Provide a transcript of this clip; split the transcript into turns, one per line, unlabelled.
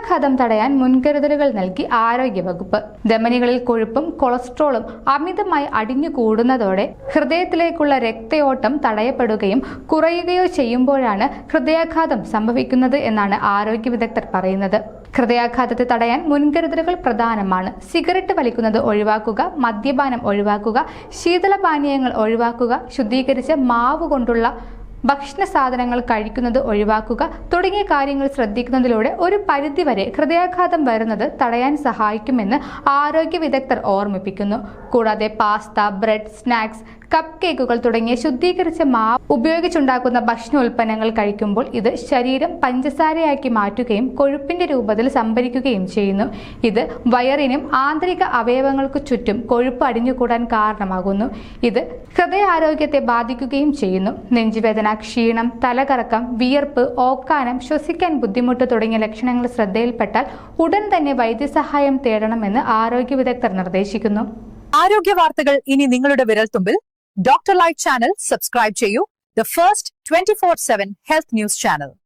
ഹൃദയാഘാതം തടയാൻ മുൻകരുതലുകൾ നൽകി ആരോഗ്യവകുപ്പ്. ധമനികളിൽ കൊഴുപ്പും കൊളസ്ട്രോളും അമിതമായി അടിഞ്ഞു കൂടുന്നതോടെ ഹൃദയത്തിലേക്കുള്ള രക്തയോട്ടം തടയപ്പെടുകയും കുറയുകയോ ചെയ്യുമ്പോഴാണ് ഹൃദയാഘാതം സംഭവിക്കുന്നത് എന്നാണ് ആരോഗ്യ വിദഗ്ധർ പറയുന്നത്. ഹൃദയാഘാതത്തെ തടയാൻ മുൻകരുതലുകൾ പ്രധാനമാണ്. സിഗരറ്റ് വലിക്കുന്നത് ഒഴിവാക്കുക മദ്യപാനം ഒഴിവാക്കുക ശീതളപാനീയങ്ങൾ ഒഴിവാക്കുക ശുദ്ധീകരിച്ച മാവ് കൊണ്ടുള്ള ഭക്ഷണ സാധനങ്ങൾ കഴിക്കുന്നത് ഒഴിവാക്കുക തുടങ്ങിയ കാര്യങ്ങൾ ശ്രദ്ധിക്കുന്നതിലൂടെ ഒരു പരിധിവരെ ഹൃദയാഘാതം വരുന്നത് തടയാൻ സഹായിക്കുമെന്ന് ആരോഗ്യ വിദഗ്ധർ ഓർമ്മിപ്പിക്കുന്നു. കൂടാതെ പാസ്ത ബ്രെഡ് സ്നാക്സ് കപ്പ് കേക്കുകൾ തുടങ്ങിയ ശുദ്ധീകരിച്ച മാവ് ഉപയോഗിച്ചുണ്ടാക്കുന്ന ഭക്ഷണ ഉൽപ്പന്നങ്ങൾ കഴിക്കുമ്പോൾ ഇത് ശരീരം പഞ്ചസാരയാക്കി മാറ്റുകയും കൊഴുപ്പിന്റെ രൂപത്തിൽ സംഭരിക്കുകയും ചെയ്യുന്നു. ഇത് വയറിനും ആന്തരിക അവയവങ്ങൾക്ക് ചുറ്റും കൊഴുപ്പ് അടിഞ്ഞുകൂടാൻ കാരണമാകുന്നു. ഇത് ഹൃദയാരോഗ്യത്തെ ബാധിക്കുകയും ചെയ്യുന്നു. നെഞ്ചുവേദന ക്ഷീണം തലകറക്കം വിയർപ്പ് ഓക്കാനം ശ്വസിക്കാൻ ബുദ്ധിമുട്ട് തുടങ്ങിയ ലക്ഷണങ്ങൾ ശ്രദ്ധയിൽപ്പെട്ടാൽ ഉടൻ തന്നെ വൈദ്യസഹായം തേടണമെന്ന് ആരോഗ്യ വിദഗ്ധർ നിർദ്ദേശിക്കുന്നു.
ആരോഗ്യ വാർത്തകൾ ഇനി നിങ്ങളുടെ വിരൽത്തുമ്പിൽ. ഡോക്ടർ ലൈറ്റ് ചാനൽ സബ്സ്ക്രൈബ് ചെയ്യൂ. The first twenty four seven health news channel